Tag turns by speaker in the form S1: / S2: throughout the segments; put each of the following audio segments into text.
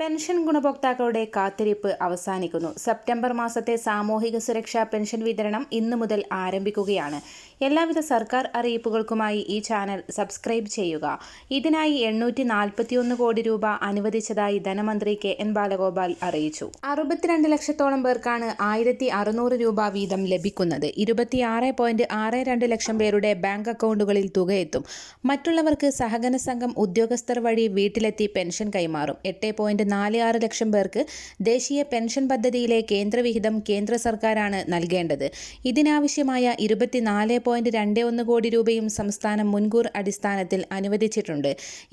S1: pension ഗുണഭോക്താക്കളുടെ കാത്തിരിപ്പ് അവസാനിക്കുന്നു സെപ്റ്റംബർ മാസത്തെ സാമൂഹിക സുരക്ഷാ പെൻഷൻ വിതരണം ഇന്നു മുതൽ ആരംഭിക്കുകയാണ് എല്ലാവിധ സർക്കാർ അറിയിപ്പുകൾക്കുമായി ഈ ചാനൽ സബ്സ്ക്രൈബ് ചെയ്യുക ഇതിനായി എണ്ണൂറ്റി നാൽപ്പത്തിയൊന്ന് കോടി രൂപ അനുവദിച്ചതായി ധനമന്ത്രി കെ എൻ ബാലഗോപാൽ അറിയിച്ചു അറുപത്തിരണ്ട് ലക്ഷത്തോളം പേർക്കാണ് ആയിരത്തി അറുന്നൂറ് രൂപ വീതം ലഭിക്കുന്നത് ആറ് പോയിന്റ് ആറ് രണ്ട് ലക്ഷം പേരുടെ ബാങ്ക് അക്കൗണ്ടുകളിൽ തുകയെത്തും മറ്റുള്ളവർക്ക് സഹകരണ സംഘം ഉദ്യോഗസ്ഥർ വഴി വീട്ടിലെത്തി പെൻഷൻ കൈമാറും എട്ട് പോയിന്റ് നാല് ആറ് ലക്ഷം പേർക്ക് ദേശീയ പെൻഷൻ പദ്ധതിയിലെ കേന്ദ്രവിഹിതം കേന്ദ്ര സർക്കാരാണ് നൽകേണ്ടത് ഇതിനാവശ്യമായ ഇരുപത്തിനാല് പോയിന്റ് രണ്ട് ഒന്ന് കോടി രൂപയും സംസ്ഥാനം മുൻകൂർ അടിസ്ഥാനത്തിൽ അനുവദിച്ചിട്ടുണ്ട്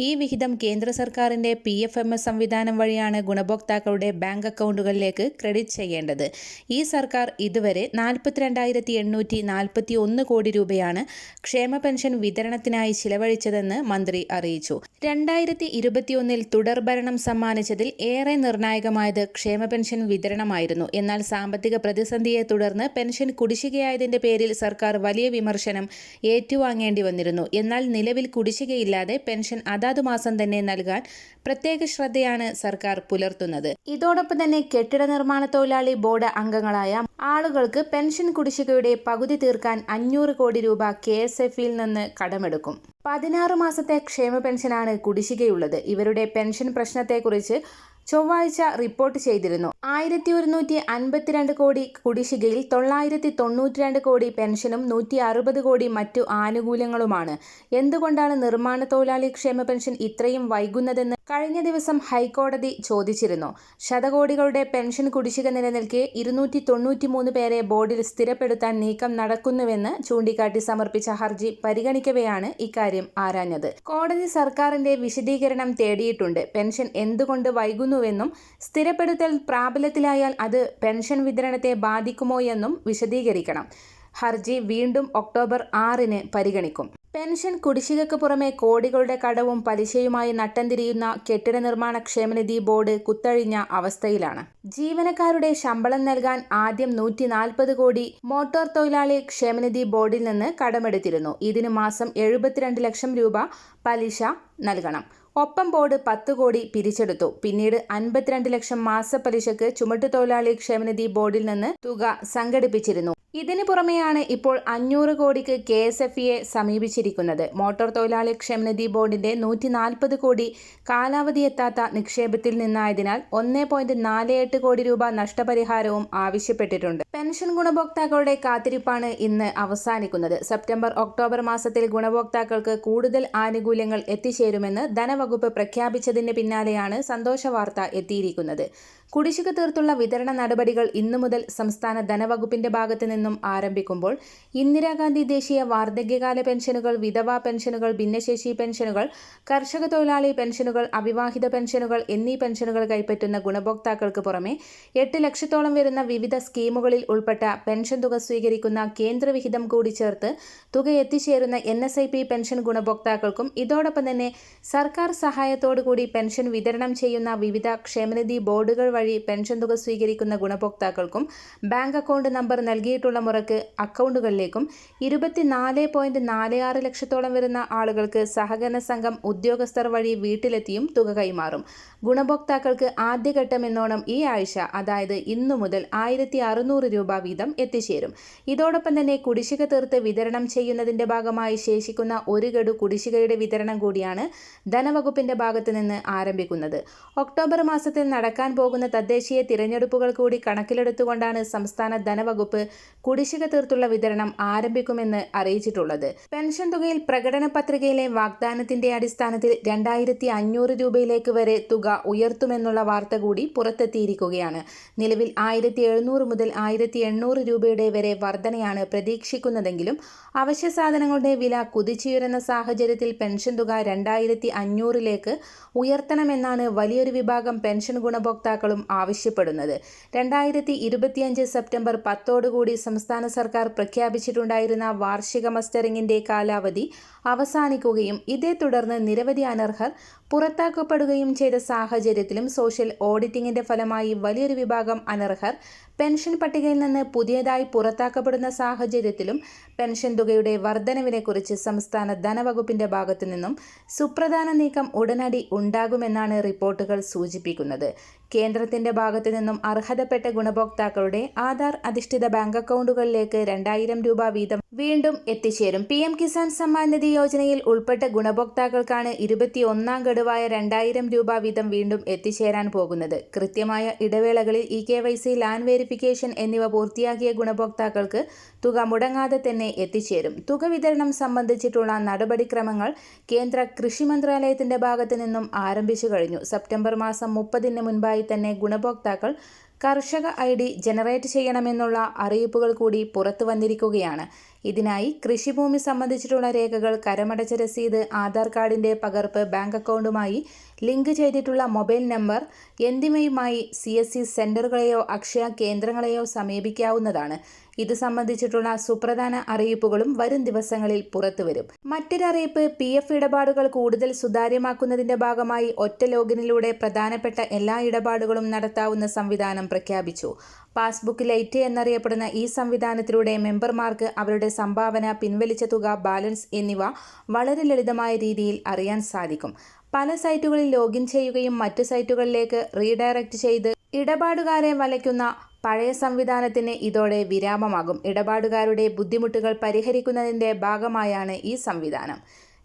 S1: ഈ വിഹിതം കേന്ദ്ര സർക്കാരിൻ്റെ പി എഫ് എം എസ് സംവിധാനം വഴിയാണ് ഗുണഭോക്താക്കളുടെ ബാങ്ക് അക്കൗണ്ടുകളിലേക്ക് ക്രെഡിറ്റ് ചെയ്യേണ്ടത് ഈ സർക്കാർ ഇതുവരെ നാൽപ്പത്തിരണ്ടായിരത്തി എണ്ണൂറ്റി നാൽപ്പത്തി ഒന്ന് കോടി രൂപയാണ് ക്ഷേമ പെൻഷൻ വിതരണത്തിനായി ചിലവഴിച്ചതെന്ന് മന്ത്രി അറിയിച്ചു രണ്ടായിരത്തി ഇരുപത്തിയൊന്നിൽ തുടർഭരണം സമ്മാനിച്ചതിൽ ഏറെ നിർണായകമായത് ക്ഷേമ പെൻഷൻ വിതരണമായിരുന്നു എന്നാൽ സാമ്പത്തിക പ്രതിസന്ധിയെ തുടർന്ന് പെൻഷൻ കുടിശ്ശികയായതിന്റെ പേരിൽ സർക്കാർ വലിയ വിമർശനം ഏറ്റുവാങ്ങേണ്ടി വന്നിരുന്നു എന്നാൽ നിലവിൽ കുടിശ്ശികയില്ലാതെ പെൻഷൻ അതാത് മാസം തന്നെ നൽകാൻ പ്രത്യേക ശ്രദ്ധയാണ് സർക്കാർ പുലർത്തുന്നത് ഇതോടൊപ്പം തന്നെ കെട്ടിട നിർമ്മാണ തൊഴിലാളി ബോർഡ് അംഗങ്ങളായ ആളുകൾക്ക് പെൻഷൻ കുടിശ്ശികയുടെ പകുതി തീർക്കാൻ അഞ്ഞൂറ് കോടി രൂപ കെ എസ് എഫിൽ നിന്ന് കടമെടുക്കും പതിനാറ് മാസത്തെ ക്ഷേമ പെൻഷനാണ് കുടിശ്ശികയുള്ളത് ഇവരുടെ പെൻഷൻ പ്രശ്നത്തെക്കുറിച്ച് ചൊവ്വാഴ്ച റിപ്പോർട്ട് ചെയ്തിരുന്നു ആയിരത്തി ഒരുന്നൂറ്റി അൻപത്തിരണ്ട് കോടി കുടിശ്ശികയിൽ തൊള്ളായിരത്തി രണ്ട് കോടി പെൻഷനും നൂറ്റി അറുപത് കോടി മറ്റു ആനുകൂല്യങ്ങളുമാണ് എന്തുകൊണ്ടാണ് നിർമ്മാണ തൊഴിലാളി ക്ഷേമ പെൻഷൻ ഇത്രയും വൈകുന്നതെന്ന് കഴിഞ്ഞ ദിവസം ഹൈക്കോടതി ചോദിച്ചിരുന്നു ശതകോടികളുടെ പെൻഷൻ കുടിശ്ശിക നിലനിൽക്കെ ഇരുന്നൂറ്റി തൊണ്ണൂറ്റി മൂന്ന് പേരെ ബോർഡിൽ സ്ഥിരപ്പെടുത്താൻ നീക്കം നടക്കുന്നുവെന്ന് ചൂണ്ടിക്കാട്ടി സമർപ്പിച്ച ഹർജി പരിഗണിക്കവെയാണ് ഇക്കാര്യം ആരാഞ്ഞത് കോടതി സർക്കാരിന്റെ വിശദീകരണം തേടിയിട്ടുണ്ട് പെൻഷൻ എന്തുകൊണ്ട് വൈകുന്നുവെന്നും സ്ഥിരപ്പെടുത്തൽ പ്രാപ പ്രാബല്യത്തിലായാൽ അത് പെൻഷൻ വിതരണത്തെ ബാധിക്കുമോ എന്നും വിശദീകരിക്കണം ഹർജി വീണ്ടും ഒക്ടോബർ ആറിന് പരിഗണിക്കും പെൻഷൻ കുടിശ്ശികക്ക് പുറമെ കോടികളുടെ കടവും പലിശയുമായി നട്ടംതിരിയുന്ന കെട്ടിട നിർമ്മാണ ക്ഷേമനിധി ബോർഡ് കുത്തഴിഞ്ഞ അവസ്ഥയിലാണ് ജീവനക്കാരുടെ ശമ്പളം നൽകാൻ ആദ്യം നൂറ്റി നാൽപ്പത് കോടി മോട്ടോർ തൊഴിലാളി ക്ഷേമനിധി ബോർഡിൽ നിന്ന് കടമെടുത്തിരുന്നു ഇതിന് മാസം എഴുപത്തിരണ്ട് ലക്ഷം രൂപ പലിശ നൽകണം ഒപ്പം ബോർഡ് പത്ത് കോടി പിരിച്ചെടുത്തു പിന്നീട് അൻപത്തിരണ്ട് ലക്ഷം മാസപ്പലിശക്ക് തൊഴിലാളി ക്ഷേമനിധി ബോർഡിൽ നിന്ന് തുക സംഘടിപ്പിച്ചിരുന്നു ഇതിനു പുറമെയാണ് ഇപ്പോൾ അഞ്ഞൂറ് കോടിക്ക് കെ എസ് എഫ് ഇയെ സമീപിച്ചിരിക്കുന്നത് മോട്ടോർ തൊഴിലാളി ക്ഷേമനിധി ബോർഡിന്റെ നൂറ്റി നാൽപ്പത് കോടി കാലാവധി എത്താത്ത നിക്ഷേപത്തിൽ നിന്നായതിനാൽ ഒന്ന് പോയിന്റ് നാല് എട്ട് കോടി രൂപ നഷ്ടപരിഹാരവും ആവശ്യപ്പെട്ടിട്ടുണ്ട് പെൻഷൻ ഗുണഭോക്താക്കളുടെ കാത്തിരിപ്പാണ് ഇന്ന് അവസാനിക്കുന്നത് സെപ്റ്റംബർ ഒക്ടോബർ മാസത്തിൽ ഗുണഭോക്താക്കൾക്ക് കൂടുതൽ ആനുകൂല്യങ്ങൾ എത്തിച്ചേരുമെന്ന് ധനവകുപ്പ് പ്രഖ്യാപിച്ചതിന് പിന്നാലെയാണ് സന്തോഷ വാർത്ത എത്തിയിരിക്കുന്നത് കുടിശ്ശിക തീർത്തുള്ള വിതരണ നടപടികൾ ഇന്നു മുതൽ സംസ്ഥാന ധനവകുപ്പിന്റെ ഭാഗത്തു നിന്നും ആരംഭിക്കുമ്പോൾ ഇന്ദിരാഗാന്ധി ദേശീയ വാർദ്ധക്യകാല പെൻഷനുകൾ വിധവാ പെൻഷനുകൾ ഭിന്നശേഷി പെൻഷനുകൾ കർഷക തൊഴിലാളി പെൻഷനുകൾ അവിവാഹിത പെൻഷനുകൾ എന്നീ പെൻഷനുകൾ കൈപ്പറ്റുന്ന ഗുണഭോക്താക്കൾക്ക് പുറമെ എട്ട് ലക്ഷത്തോളം വരുന്ന വിവിധ സ്കീമുകളിൽ ഉൾപ്പെട്ട പെൻഷൻ തുക സ്വീകരിക്കുന്ന കേന്ദ്രവിഹിതം കൂടി ചേർത്ത് തുക എത്തിച്ചേരുന്ന N S I P pension ഗുണഭോക്താക്കൾക്കും ഇതോടൊപ്പം തന്നെ സർക്കാർ സഹായത്തോടുകൂടി പെൻഷൻ വിതരണം ചെയ്യുന്ന വിവിധ ക്ഷേമനിധി ബോർഡുകൾ വഴി പെൻഷൻ തുക സ്വീകരിക്കുന്ന ഗുണഭോക്താക്കൾക്കും ബാങ്ക് അക്കൗണ്ട് നമ്പർ നൽകിയിട്ടുള്ള മുറക്ക് അക്കൗണ്ടുകളിലേക്കും ഇരുപത്തിനാല് പോയിന്റ് നാല് ആറ് ലക്ഷത്തോളം വരുന്ന ആളുകൾക്ക് സഹകരണ സംഘം ഉദ്യോഗസ്ഥർ വഴി വീട്ടിലെത്തിയും തുക കൈമാറും ഗുണഭോക്താക്കൾക്ക് ആദ്യഘട്ടം എന്നോണം ഈ ആഴ്ച അതായത് ഇന്നു മുതൽ ആയിരത്തി രൂപ വീതം എത്തിച്ചേരും ഇതോടൊപ്പം തന്നെ കുടിശ്ശിക തീർത്ത് വിതരണം ചെയ്യുന്നതിന്റെ ഭാഗമായി ശേഷിക്കുന്ന ഒരു ഗഡു കുടിശ്ശികയുടെ വിതരണം കൂടിയാണ് ധനവകുപ്പിന്റെ ഭാഗത്തു നിന്ന് ആരംഭിക്കുന്നത് ഒക്ടോബർ മാസത്തിൽ നടക്കാൻ പോകുന്ന തദ്ദേശീയ തിരഞ്ഞെടുപ്പുകൾ കൂടി കണക്കിലെടുത്തുകൊണ്ടാണ് സംസ്ഥാന ധനവകുപ്പ് കുടിശ്ശിക തീർത്തുള്ള വിതരണം ആരംഭിക്കുമെന്ന് അറിയിച്ചിട്ടുള്ളത് പെൻഷൻ തുകയിൽ പ്രകടന പത്രികയിലെ വാഗ്ദാനത്തിന്റെ അടിസ്ഥാനത്തിൽ രണ്ടായിരത്തി അഞ്ഞൂറ് രൂപയിലേക്ക് വരെ തുക ഉയർത്തുമെന്നുള്ള വാർത്ത കൂടി പുറത്തെത്തിയിരിക്കുകയാണ് നിലവിൽ ആയിരത്തി എഴുന്നൂറ് മുതൽ ആയിരത്തി ആയിരത്തി എണ്ണൂറ് രൂപയുടെ വരെ വർധനയാണ് പ്രതീക്ഷിക്കുന്നതെങ്കിലും അവശ്യ സാധനങ്ങളുടെ വില കുതിച്ചുയരുന്ന സാഹചര്യത്തിൽ പെൻഷൻ തുക രണ്ടായിരത്തി അഞ്ഞൂറിലേക്ക് ഉയർത്തണമെന്നാണ് വലിയൊരു വിഭാഗം പെൻഷൻ ഗുണഭോക്താക്കളും ആവശ്യപ്പെടുന്നത് രണ്ടായിരത്തി ഇരുപത്തിയഞ്ച് സെപ്റ്റംബർ പത്തോടുകൂടി സംസ്ഥാന സർക്കാർ പ്രഖ്യാപിച്ചിട്ടുണ്ടായിരുന്ന വാർഷിക മസ്റ്ററിംഗിന്റെ കാലാവധി അവസാനിക്കുകയും ഇതേ തുടർന്ന് നിരവധി അനർഹർ പുറത്താക്കപ്പെടുകയും ചെയ്ത സാഹചര്യത്തിലും സോഷ്യൽ ഓഡിറ്റിംഗിന്റെ ഫലമായി വലിയൊരു വിഭാഗം അനർഹർ പെൻഷൻ പട്ടികയിൽ നിന്ന് പുതിയതായി പുറത്താക്കപ്പെടുന്ന സാഹചര്യത്തിലും പെൻഷൻ തുകയുടെ വർധനവിനെക്കുറിച്ച് സംസ്ഥാന ധനവകുപ്പിന്റെ ഭാഗത്തു നിന്നും സുപ്രധാന നീക്കം ഉടനടി ഉണ്ടാകുമെന്നാണ് റിപ്പോർട്ടുകൾ സൂചിപ്പിക്കുന്നത് കേന്ദ്രത്തിന്റെ ഭാഗത്തു നിന്നും അർഹതപ്പെട്ട ഗുണഭോക്താക്കളുടെ ആധാർ അധിഷ്ഠിത ബാങ്ക് അക്കൗണ്ടുകളിലേക്ക് രണ്ടായിരം രൂപ വീതം വീണ്ടും എത്തിച്ചേരും പി എം കിസാൻ സമ്മാൻ നിധി യോജനയിൽ ഉൾപ്പെട്ട ഗുണഭോക്താക്കൾക്കാണ് ഇരുപത്തിയൊന്നാം ഗഡുവായ രണ്ടായിരം രൂപ വീതം വീണ്ടും എത്തിച്ചേരാൻ പോകുന്നത് കൃത്യമായ ഇടവേളകളിൽ E K Y C land verification എന്നിവ പൂർത്തിയാക്കിയ ഗുണഭോക്താക്കൾക്ക് തുക മുടങ്ങാതെ തന്നെ എത്തിച്ചേരും തുക വിതരണം സംബന്ധിച്ചിട്ടുള്ള നടപടിക്രമങ്ങൾ കേന്ദ്ര കൃഷി മന്ത്രാലയത്തിന്റെ ഭാഗത്തു നിന്നും ആരംഭിച്ചു കഴിഞ്ഞു സെപ്റ്റംബർ മാസം മുപ്പതിന് മുൻപായി തന്നെ ഗുണഭോക്താക്കൾ കർഷക ഐ ഡി ജനറേറ്റ് ചെയ്യണമെന്നുള്ള അറിയിപ്പുകൾ കൂടി പുറത്തു വന്നിരിക്കുകയാണ് ഇതിനായി കൃഷിഭൂമി സംബന്ധിച്ചിട്ടുള്ള രേഖകൾ കരമടച്ച രസീത് ആധാർ കാർഡിൻ്റെ പകർപ്പ് ബാങ്ക് അക്കൗണ്ടുമായി ലിങ്ക് ചെയ്തിട്ടുള്ള മൊബൈൽ നമ്പർ എന്തിമയുമായി സി എസ് സി സെൻ്ററുകളെയോ അക്ഷയ കേന്ദ്രങ്ങളെയോ സമീപിക്കാവുന്നതാണ് ഇത് സംബന്ധിച്ചിട്ടുള്ള സുപ്രധാന അറിയിപ്പുകളും വരും ദിവസങ്ങളിൽ പുറത്തുവരും മറ്റൊരറിയിപ്പ് പി എഫ് ഇടപാടുകൾ കൂടുതൽ സുതാര്യമാക്കുന്നതിൻ്റെ ഭാഗമായി ഒറ്റ ലോഗിനിലൂടെ പ്രധാനപ്പെട്ട എല്ലാ ഇടപാടുകളും നടത്താവുന്ന സംവിധാനം പ്രഖ്യാപിച്ചു പാസ്ബുക്ക് ലൈറ്റ് എന്നറിയപ്പെടുന്ന ഈ സംവിധാനത്തിലൂടെ മെമ്പർമാർക്ക് അവരുടെ സംഭാവന പിൻവലിച്ച തുക ബാലൻസ് എന്നിവ വളരെ ലളിതമായ രീതിയിൽ അറിയാൻ സാധിക്കും പല സൈറ്റുകളിൽ ലോഗിൻ ചെയ്യുകയും മറ്റ് സൈറ്റുകളിലേക്ക് റീഡയറക്റ്റ് ചെയ്ത് ഇടപാടുകാരെ വലയ്ക്കുന്ന പഴയ സംവിധാനത്തിന് ഇതോടെ വിരാമമാകും ഇടപാടുകാരുടെ ബുദ്ധിമുട്ടുകൾ പരിഹരിക്കുന്നതിൻ്റെ ഭാഗമായാണ് ഈ സംവിധാനം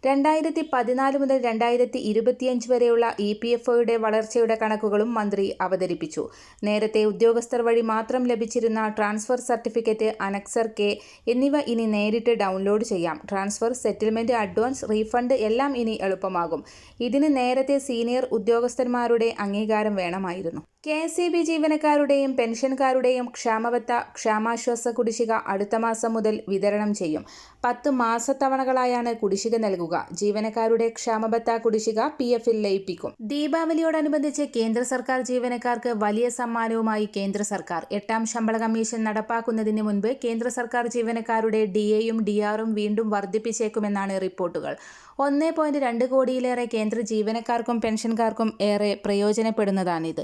S1: രണ്ടായിരത്തി പതിനാല് മുതൽ രണ്ടായിരത്തി ഇരുപത്തിയഞ്ച് വരെയുള്ള ഇ പി എഫ് ഒയുടെ വളർച്ചയുടെ കണക്കുകളും മന്ത്രി അവതരിപ്പിച്ചു നേരത്തെ ഉദ്യോഗസ്ഥർ വഴി മാത്രം ലഭിച്ചിരുന്ന ട്രാൻസ്ഫർ സർട്ടിഫിക്കറ്റ് അനക്സർ കെ എന്നിവ ഇനി നേരിട്ട് ഡൗൺലോഡ് ചെയ്യാം ട്രാൻസ്ഫർ സെറ്റിൽമെൻറ്റ് അഡ്വാൻസ് റീഫണ്ട് എല്ലാം ഇനി എളുപ്പമാകും ഇതിന് നേരത്തെ സീനിയർ ഉദ്യോഗസ്ഥന്മാരുടെ അംഗീകാരം വേണമായിരുന്നു കെ എസ് ഇ ബി ജീവനക്കാരുടെയും പെൻഷൻകാരുടെയും ക്ഷാമബത്ത ക്ഷാമാശ്വാസ കുടിശ്ശിക അടുത്ത മാസം മുതൽ വിതരണം ചെയ്യും പത്ത് മാസത്തവണകളായാണ് കുടിശ്ശിക നൽകുക ജീവനക്കാരുടെ ക്ഷാമബത്ത കുടിശ്ശിക പി എഫിൽ ലയിപ്പിക്കും ദീപാവലിയോടനുബന്ധിച്ച് കേന്ദ്ര സർക്കാർ ജീവനക്കാർക്ക് വലിയ സമ്മാനവുമായി കേന്ദ്ര സർക്കാർ എട്ടാം ശമ്പള കമ്മീഷൻ നടപ്പാക്കുന്നതിന് മുൻപ് കേന്ദ്ര സർക്കാർ ജീവനക്കാരുടെ ഡി എയും ഡി ആറും വീണ്ടും വർദ്ധിപ്പിച്ചേക്കുമെന്നാണ് റിപ്പോർട്ടുകൾ ഒന്ന് പോയിന്റ് രണ്ട് കോടിയിലേറെ കേന്ദ്ര ജീവനക്കാർക്കും പെൻഷൻകാർക്കും ഏറെ പ്രയോജനപ്പെടുന്നതാണിത്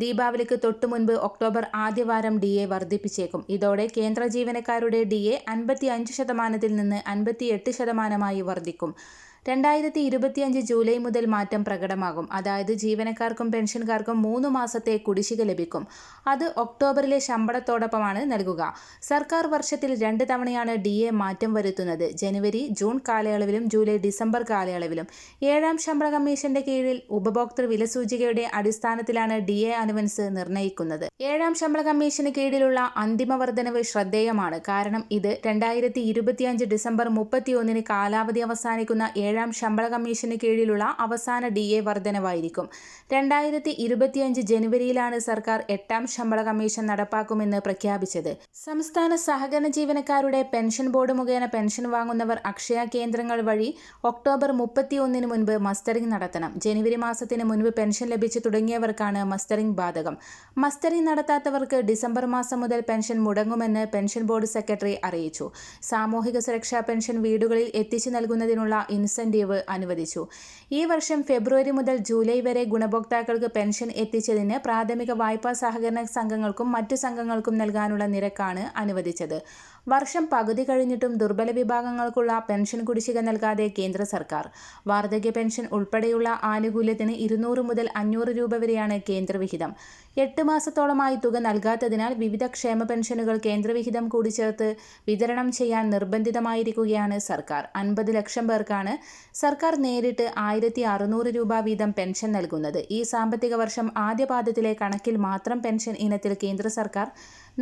S1: ദീപാവലിക്ക് തൊട്ടു മുൻപ് ഒക്ടോബർ ആദ്യവാരം ഡി എ വർദ്ധിപ്പിച്ചേക്കും ഇതോടെ കേന്ദ്ര ജീവനക്കാരുടെ ഡി എ അൻപത്തി അഞ്ച് ശതമാനത്തിൽ നിന്ന് എട്ട് ശതമാനമായി വർദ്ധിക്കും രണ്ടായിരത്തി ഇരുപത്തിയഞ്ച് ജൂലൈ മുതൽ മാറ്റം പ്രകടമാകും അതായത് ജീവനക്കാർക്കും പെൻഷൻകാർക്കും മൂന്ന് മാസത്തെ കുടിശ്ശിക ലഭിക്കും അത് ഒക്ടോബറിലെ ശമ്പളത്തോടൊപ്പമാണ് നൽകുക സർക്കാർ വർഷത്തിൽ രണ്ട് തവണയാണ് ഡി എ മാറ്റം വരുത്തുന്നത് ജനുവരി ജൂൺ കാലയളവിലും ജൂലൈ ഡിസംബർ കാലയളവിലും ഏഴാം ശമ്പള കമ്മീഷന്റെ കീഴിൽ ഉപഭോക്തൃ വിലസൂചികയുടെ അടിസ്ഥാനത്തിലാണ് ഡി എ അനുവൻസ് നിർണ്ണയിക്കുന്നത് ഏഴാം ശമ്പള കമ്മീഷന് കീഴിലുള്ള അന്തിമ വർധനവ് ശ്രദ്ധേയമാണ് കാരണം ഇത് രണ്ടായിരത്തി ഇരുപത്തിയഞ്ച് ഡിസംബർ മുപ്പത്തിയൊന്നിന് കാലാവധി അവസാനിക്കുന്ന ഏഴ് ഏഴാം ശമ്പള കമ്മീഷന് കീഴിലുള്ള അവസാന ഡി എ വർധനവായിരിക്കും രണ്ടായിരത്തി ഇരുപത്തിയഞ്ച് ജനുവരിയിലാണ് സർക്കാർ എട്ടാം ശമ്പള കമ്മീഷൻ നടപ്പാക്കുമെന്ന് പ്രഖ്യാപിച്ചത് സംസ്ഥാന സഹകരണ ജീവനക്കാരുടെ പെൻഷൻ ബോർഡ് മുഖേന പെൻഷൻ വാങ്ങുന്നവർ അക്ഷയ കേന്ദ്രങ്ങൾ വഴി ഒക്ടോബർ മുപ്പത്തിയൊന്നിന് മുൻപ് മസ്റ്ററിംഗ് നടത്തണം ജനുവരി മാസത്തിന് മുൻപ് പെൻഷൻ ലഭിച്ചു തുടങ്ങിയവർക്കാണ് മസ്റ്ററിംഗ് ബാധകം മസ്റ്ററിംഗ് നടത്താത്തവർക്ക് ഡിസംബർ മാസം മുതൽ പെൻഷൻ മുടങ്ങുമെന്ന് പെൻഷൻ ബോർഡ് സെക്രട്ടറി അറിയിച്ചു സാമൂഹിക സുരക്ഷാ പെൻഷൻ വീടുകളിൽ എത്തിച്ചു നൽകുന്നതിനുള്ള ഇൻസെന്റ് ഇൻസെൻറ്റീവ് അനുവദിച്ചു ഈ വർഷം ഫെബ്രുവരി മുതൽ ജൂലൈ വരെ ഗുണഭോക്താക്കൾക്ക് പെൻഷൻ എത്തിച്ചതിന് പ്രാഥമിക വായ്പാ സഹകരണ സംഘങ്ങൾക്കും മറ്റു സംഘങ്ങൾക്കും നൽകാനുള്ള നിരക്കാണ് അനുവദിച്ചത് വർഷം പകുതി കഴിഞ്ഞിട്ടും ദുർബല വിഭാഗങ്ങൾക്കുള്ള പെൻഷൻ കുടിശ്ശിക നൽകാതെ കേന്ദ്ര സർക്കാർ വാർദ്ധക്യ പെൻഷൻ ഉൾപ്പെടെയുള്ള ആനുകൂല്യത്തിന് ഇരുന്നൂറ് മുതൽ അഞ്ഞൂറ് രൂപ വരെയാണ് കേന്ദ്രവിഹിതം എട്ട് മാസത്തോളമായി തുക നൽകാത്തതിനാൽ വിവിധ ക്ഷേമ പെൻഷനുകൾ കേന്ദ്രവിഹിതം കൂടി ചേർത്ത് വിതരണം ചെയ്യാൻ നിർബന്ധിതമായിരിക്കുകയാണ് സർക്കാർ അൻപത് ലക്ഷം പേർക്കാണ് സർക്കാർ നേരിട്ട് ആയിരത്തി അറുന്നൂറ് രൂപ വീതം പെൻഷൻ നൽകുന്നത് ഈ സാമ്പത്തിക വർഷം ആദ്യപാദത്തിലെ കണക്കിൽ മാത്രം പെൻഷൻ ഇനത്തിൽ കേന്ദ്ര സർക്കാർ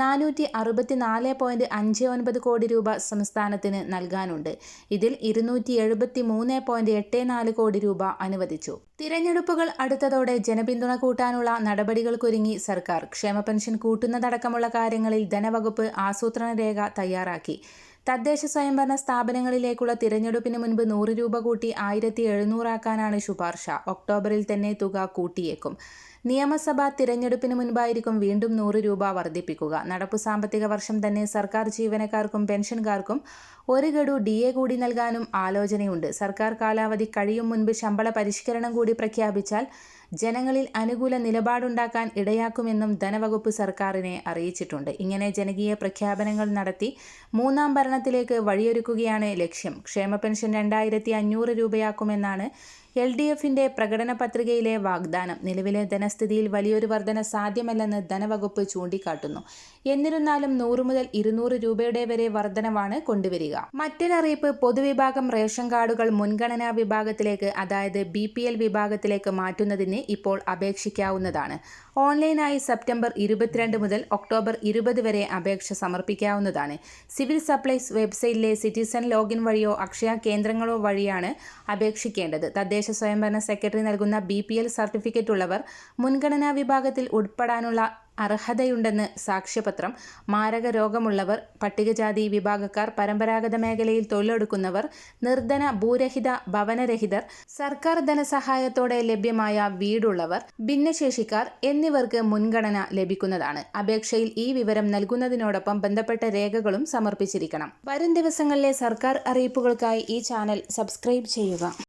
S1: നാനൂറ്റി അറുപത്തിനാല് പോയിന്റ് അഞ്ച് ഒൻപത് കോടി രൂപ സംസ്ഥാനത്തിന് നൽകാനുണ്ട് ഇതിൽ ഇരുന്നൂറ്റി എഴുപത്തി മൂന്ന് പോയിന്റ് എട്ട് നാല് കോടി രൂപ അനുവദിച്ചു തിരഞ്ഞെടുപ്പുകൾ അടുത്തതോടെ ജനപിന്തുണ കൂട്ടാനുള്ള നടപടികൾക്കൊരുങ്ങി സർക്കാർ ക്ഷേമ പെൻഷൻ കൂട്ടുന്നതടക്കമുള്ള കാര്യങ്ങളിൽ ധനവകുപ്പ് ആസൂത്രണ രേഖ തയ്യാറാക്കി തദ്ദേശ സ്വയംഭരണ സ്ഥാപനങ്ങളിലേക്കുള്ള തിരഞ്ഞെടുപ്പിന് മുൻപ് നൂറ് രൂപ കൂട്ടി ആയിരത്തി എഴുന്നൂറാക്കാനാണ് ശുപാർശ ഒക്ടോബറിൽ തന്നെ തുക കൂട്ടിയേക്കും നിയമസഭാ തിരഞ്ഞെടുപ്പിന് മുൻപായിരിക്കും വീണ്ടും നൂറ് രൂപ വർദ്ധിപ്പിക്കുക നടപ്പു സാമ്പത്തിക വർഷം തന്നെ സർക്കാർ ജീവനക്കാർക്കും പെൻഷൻകാർക്കും ഒരു ഗഡു ഡി എ കൂടി നൽകാനും ആലോചനയുണ്ട് സർക്കാർ കാലാവധി കഴിയും മുൻപ് ശമ്പള പരിഷ്കരണം കൂടി പ്രഖ്യാപിച്ചാൽ ജനങ്ങളിൽ അനുകൂല നിലപാടുണ്ടാക്കാൻ ഇടയാക്കുമെന്നും ധനവകുപ്പ് സർക്കാരിനെ അറിയിച്ചിട്ടുണ്ട് ഇങ്ങനെ ജനകീയ പ്രഖ്യാപനങ്ങൾ നടത്തി മൂന്നാം ഭരണത്തിലേക്ക് വഴിയൊരുക്കുകയാണ് ലക്ഷ്യം ക്ഷേമ പെൻഷൻ രണ്ടായിരത്തി അഞ്ഞൂറ് രൂപയാക്കുമെന്നാണ് എൽ ഡി എഫിന്റെ പ്രകടന പത്രികയിലെ വാഗ്ദാനം നിലവിലെ ധനസ്ഥിതിയിൽ വലിയൊരു വർധന സാധ്യമല്ലെന്ന് ധനവകുപ്പ് ചൂണ്ടിക്കാട്ടുന്നു എന്നിരുന്നാലും നൂറ് മുതൽ ഇരുന്നൂറ് രൂപയുടെ വരെ വർധനവാണ് കൊണ്ടുവരിക മറ്റൊരറിയിപ്പ് പൊതുവിഭാഗം റേഷൻ കാർഡുകൾ മുൻഗണനാ വിഭാഗത്തിലേക്ക് അതായത് ബി പി എൽ വിഭാഗത്തിലേക്ക് മാറ്റുന്നതിന് ഇപ്പോൾ അപേക്ഷിക്കാവുന്നതാണ് ഓൺലൈനായി സെപ്റ്റംബർ ഇരുപത്തിരണ്ട് മുതൽ ഒക്ടോബർ ഇരുപത് വരെ അപേക്ഷ സമർപ്പിക്കാവുന്നതാണ് സിവിൽ സപ്ലൈസ് വെബ്സൈറ്റിലെ സിറ്റിസൺ ലോഗിൻ വഴിയോ അക്ഷയ കേന്ദ്രങ്ങളോ വഴിയാണ് അപേക്ഷിക്കേണ്ടത് തദ്ദേശ സ്വയംഭരണ സെക്രട്ടറി നൽകുന്ന ബി സർട്ടിഫിക്കറ്റ് ഉള്ളവർ മുൻഗണനാ വിഭാഗത്തിൽ ഉൾപ്പെടാനുള്ള അർഹതയുണ്ടെന്ന് സാക്ഷ്യപത്രം മാരക രോഗമുള്ളവർ പട്ടികജാതി വിഭാഗക്കാർ പരമ്പരാഗത മേഖലയിൽ തൊഴിലെടുക്കുന്നവർ നിർധന ഭൂരഹിത ഭവനരഹിതർ സർക്കാർ ധനസഹായത്തോടെ ലഭ്യമായ വീടുള്ളവർ ഭിന്നശേഷിക്കാർ എന്നിവർക്ക് മുൻഗണന ലഭിക്കുന്നതാണ് അപേക്ഷയിൽ ഈ വിവരം നൽകുന്നതിനോടൊപ്പം ബന്ധപ്പെട്ട രേഖകളും സമർപ്പിച്ചിരിക്കണം വരും ദിവസങ്ങളിലെ സർക്കാർ അറിയിപ്പുകൾക്കായി ഈ ചാനൽ സബ്സ്ക്രൈബ് ചെയ്യുക